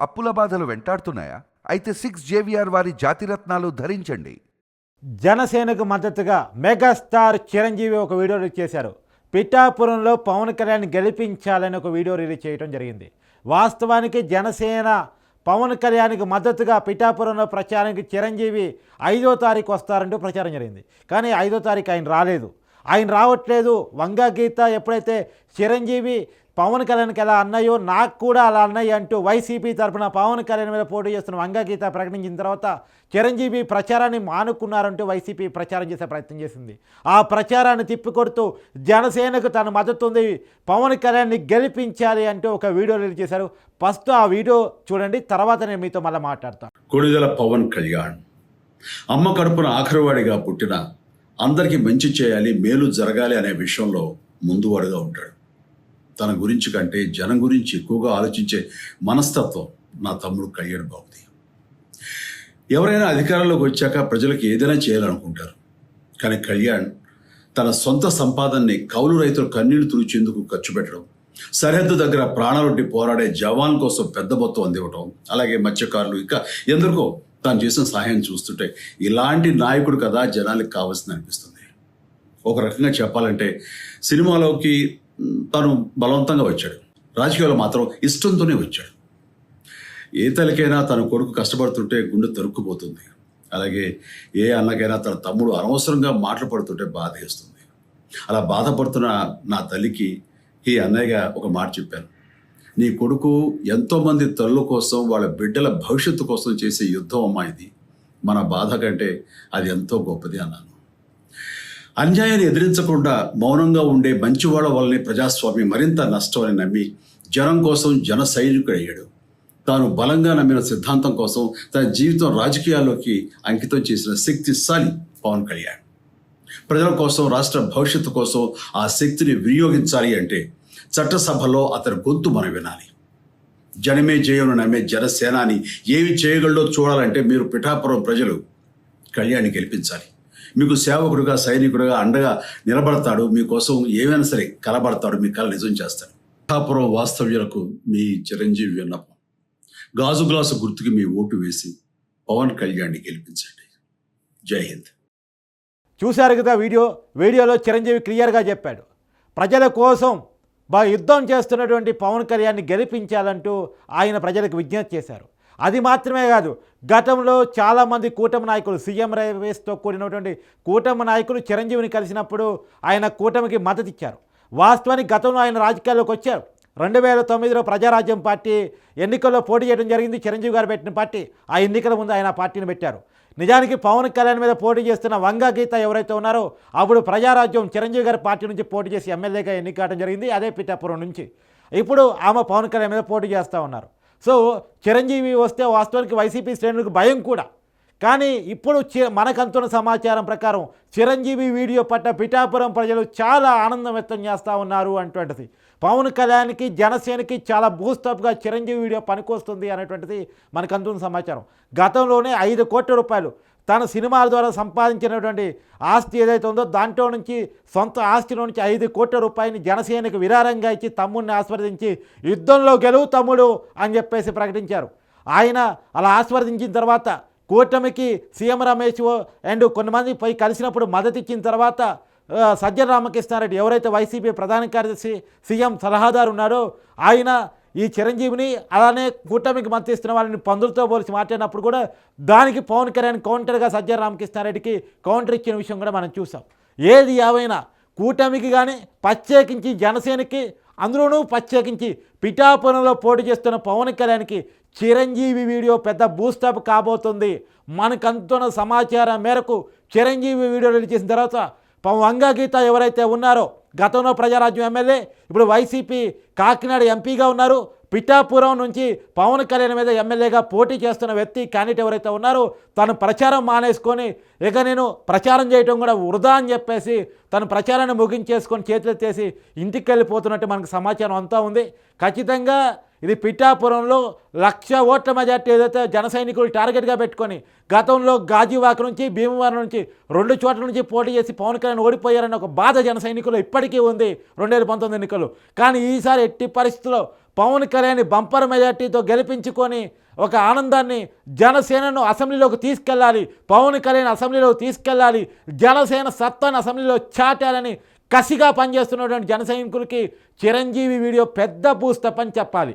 అప్పుల బాధలు వెంటాడుతున్నాయా? అయితే సిక్స్ జేవిఆర్ వారి జాతిరత్నాలు ధరించండి. జనసేనకు మద్దతుగా మెగాస్టార్ చిరంజీవి ఒక వీడియో రిలీజ్ చేశారు. పిఠాపురంలో పవన్ కళ్యాణ్ గెలిపించాలని ఒక వీడియో రిలీజ్ చేయడం జరిగింది. వాస్తవానికి జనసేన పవన్ కళ్యాణ్కి మద్దతుగా పిఠాపురంలో ప్రచారానికి చిరంజీవి ఐదో తారీఖు వస్తారంటూ ప్రచారం జరిగింది. కానీ ఐదో తారీఖు ఆయన రాలేదు. ఆయన రావట్లేదు. వంగా గీత ఎప్పుడైతే చిరంజీవి పవన్ కళ్యాణ్కి ఎలా అన్నయ్యో నాకు కూడా అలా అన్నయ్య అంటూ వైసీపీ తరఫున పవన్ కళ్యాణ్ మీద పోటీ చేస్తున్న వంగగీత ప్రకటించిన తర్వాత చిరంజీవి ప్రచారాన్ని మానుకున్నారంటూ వైసీపీ ప్రచారం చేసే ప్రయత్నం చేసింది. ఆ ప్రచారాన్ని తిప్పికొడుతూ జనసేనకు తన మద్దతు ఉంది. పవన్ కళ్యాణ్ని గెలిపించాలి అంటూ ఒక వీడియో రిలీజ్ చేశారు. ఫస్ట్ ఆ వీడియో చూడండి. తర్వాత నేను మీతో మళ్ళీ మాట్లాడతాను. కొడుదల పవన్ కళ్యాణ్. అమ్మ కడుపున ఆఖరివాడిగా పుట్టిన అందరికీ మంచి చేయాలి మేలు జరగాలి అనే విషయంలో ముందువాడుగా ఉంటాడు. తన గురించి కంటే జనం గురించి ఎక్కువగా ఆలోచించే మనస్తత్వం నా తమ్ముడు కళ్యాణ్ బాబుది. ఎవరైనా అధికారంలోకి వచ్చాక ప్రజలకు ఏదైనా చేయాలనుకుంటారు. కానీ కళ్యాణ్ తన సొంత సంపాదనని కౌలు రైతులు కన్నీళ్ళు తుడిచేందుకు ఖర్చు పెట్టడం సరిహద్దు దగ్గర ప్రాణాలొడ్డి పోరాడే జవాన్ కోసం పెద్ద మొత్తం అందివ్వటం అలాగే మత్స్యకారులు ఇంకా ఎందరికో తాను చేసిన సహాయం చూస్తుంటే ఇలాంటి నాయకుడు కదా జనానికి కావాల్సింది అనిపిస్తుంది. ఒక రకంగా చెప్పాలంటే సినిమాలోకి తను బలవంతంగా వచ్చాడు. రాజకీయాల్లో మాత్రం ఇష్టంతోనే వచ్చాడు. ఏ తల్లికైనా తన కొడుకు కష్టపడుతుంటే గుండె తరుక్కుపోతుంది. అలాగే ఏ అన్నకైనా తన తమ్ముడు అనవసరంగా మాటలు పడుతుంటే బాధ వేస్తుంది అలా బాధపడుతున్న నా తల్లికి ఈ అన్నయ్యగా ఒక మాట చెప్పాను. నీ కొడుకు ఎంతోమంది తల్లుల కోసం వాళ్ళ బిడ్డల భవిష్యత్తు కోసం చేసే యుద్ధం అమ్మా ఇది. మన బాధ కంటే అది ఎంతో గొప్పది అన్నాను. అన్యాయాన్ని ఎదిరించకుండా మౌనంగా ఉండే మంచివాడ వల్లనే ప్రజాస్వామ్యం మరింత నష్టమని నమ్మి జనం కోసం జన సైనికుడయ్యాడు. తాను బలంగా నమ్మిన సిద్ధాంతం కోసం తన జీవితం రాజకీయాల్లోకి అంకితం చేసిన శక్తిశాలి పవన్ కళ్యాణ్. ప్రజల కోసం రాష్ట్ర భవిష్యత్తు కోసం ఆ శక్తిని వినియోగించాలి అంటే చట్టసభలో అతని గొంతు మనం వినాలి. జనమే జయను నమ్మే జనసేనాని ఏమి చేయగలడో చూడాలంటే మీరు పిఠాపురం ప్రజలు కళ్యాణ్ గెలిపించాలి. మీకు సేవకుడుగా సైనికుడుగా అండగా నిలబడతాడు. మీకోసం ఏమైనా సరే కలబడతాడు. మీ కళ నిజం చేస్తాడు. పిఠాపురం వాస్తవ్యులకు మీ చిరంజీవి విన్నపం. గాజు గ్లాసు గుర్తుకి మీ ఓటు వేసి పవన్ కళ్యాణ్ని గెలిపించండి. జై హింద్. చూశారు కదా వీడియో? వీడియోలో చిరంజీవి క్లియర్గా చెప్పాడు. ప్రజల కోసం బాగా యుద్ధం చేస్తున్నటువంటి పవన్ కళ్యాణ్ని గెలిపించాలంటూ ఆయన ప్రజలకు విజ్ఞప్తి చేశారు. అది మాత్రమే కాదు గతంలో చాలామంది కూటమి నాయకులు సీఎం రేవేస్తో కూడినటువంటి కూటమి నాయకులు చిరంజీవిని కలిసినప్పుడు ఆయన కూటమికి మద్దతు ఇచ్చారు. వాస్తవానికి గతంలో ఆయన రాజకీయాల్లోకి వచ్చారు. రెండు వేల తొమ్మిదిలో ప్రజారాజ్యం పార్టీ ఎన్నికల్లో పోటీ చేయడం జరిగింది. చిరంజీవి గారు పెట్టిన పార్టీ ఆ ఎన్నికల ముందు ఆయన పార్టీని పెట్టారు. నిజానికి పవన్ కళ్యాణ్ మీద పోటీ చేస్తున్న వంగ గీత ఎవరైతే ఉన్నారో అప్పుడు ప్రజారాజ్యం చిరంజీవి గారి పార్టీ నుంచి పోటీ చేసి ఎమ్మెల్యేగా ఎన్నికవడం జరిగింది. అదే పిఠాపురం నుంచి. ఇప్పుడు ఆమె పవన్ కళ్యాణ్ మీద పోటీ చేస్తూ ఉన్నారు. సో చిరంజీవి వస్తే వాస్తవానికి వైసీపీ శ్రేణులకు భయం కూడా. కానీ ఇప్పుడు చి మనకంతున్న సమాచారం ప్రకారం చిరంజీవి వీడియో పట్ల పిఠాపురం ప్రజలు చాలా ఆనందం వ్యక్తం చేస్తూ ఉన్నారు అటువంటిది పవన్ కళ్యాణ్కి జనసేనకి చాలా బూస్టప్గా చిరంజీవి వీడియో పనికొస్తుంది అనేటువంటిది మనకంతున్న సమాచారం. గతంలోనే ఐదు కోట్ల రూపాయలు తన సినిమాల ద్వారా సంపాదించినటువంటి ఆస్తి ఏదైతే ఉందో దాంట్లో నుంచి సొంత ఆస్తిలో నుంచి ఐదు కోట్ల రూపాయలని జనసేనకు విరారంగా ఇచ్చి తమ్ముడిని ఆస్వాదించి యుద్ధంలో గెలువు తమ్ముడు అని చెప్పేసి ప్రకటించారు. ఆయన అలా ఆస్వాదించిన తర్వాత కూటమికి సీఎం రమేష్ అండ్ కొంతమంది పోయి కలిసినప్పుడు మద్దతు ఇచ్చిన తర్వాత సజ్జన రామకృష్ణారెడ్డి ఎవరైతే వైసీపీ ప్రధాన కార్యదర్శి సీఎం సలహాదారు ఉన్నారో ఆయన ఈ చిరంజీవిని అలానే కూటమికి మద్దతు ఇస్తున్న వాళ్ళని పందులతో పోల్చి మాట్లాడినప్పుడు కూడా దానికి పవన్ కళ్యాణ్ కౌంటర్గా సజ్జన రామకృష్ణారెడ్డికి కౌంటర్ ఇచ్చిన విషయం కూడా మనం చూసాం. ఏది ఏవైనా కూటమికి కానీ ప్రత్యేకించి జనసేనకి అందులోనూ ప్రత్యేకించి పిఠాపురంలో పోటీ చేస్తున్న పవన్ కళ్యాణ్కి చిరంజీవి వీడియో పెద్ద బూస్టప్ కాబోతుంది. మనకంతున్న సమాచారం మేరకు చిరంజీవి వీడియో రిలీజ్ చేసిన తర్వాత పవన్ వంగ గీత ఎవరైతే ఉన్నారో గతంలో ప్రజారాజ్యం ఎమ్మెల్యే ఇప్పుడు వైసీపీ కాకినాడ ఎంపీగా ఉన్నారు. పిఠాపురం నుంచి పవన్ కళ్యాణ్ మీద ఎమ్మెల్యేగా పోటీ చేస్తున్న వ్యక్తి క్యాండిడేట్ ఎవరైతే ఉన్నారో తను ప్రచారం మానేసుకొని ఇక నేను ప్రచారం చేయటం కూడా వృధా అని చెప్పేసి తను ప్రచారాన్ని ముగించేసుకొని చేతులెత్తేసి ఇంటికి వెళ్ళిపోతున్నట్టు మనకు సమాచారం అంతా ఉంది. ఖచ్చితంగా ఇది పిఠాపురంలో లక్ష ఓట్ల మెజార్టీ ఏదైతే జన సైనికులు టార్గెట్గా పెట్టుకొని గతంలో గాజీవాక నుంచి భీమవరం నుంచి రెండు చోట్ల నుంచి పోటీ చేసి పవన్ కళ్యాణ్ ఓడిపోయారన్న ఒక బాధ జన సైనికులు ఇప్పటికీ ఉంది రెండు వేల పంతొమ్మిది ఎన్నికలు. కానీ ఈసారి ఎట్టి పరిస్థితుల్లో పవన్ కళ్యాణ్ బంపర్ మెజార్టీతో గెలిపించుకొని ఒక ఆనందాన్ని జనసేనను అసెంబ్లీలోకి తీసుకెళ్ళాలి పవన్ కళ్యాణ్ అసెంబ్లీలోకి తీసుకెళ్ళాలి జనసేన సత్తాను అసెంబ్లీలో చాటాలని కసిగా పనిచేస్తున్నటువంటి జన సైనికులకి చిరంజీవి వీడియో పెద్ద బూస్ట్ చెప్పాలి.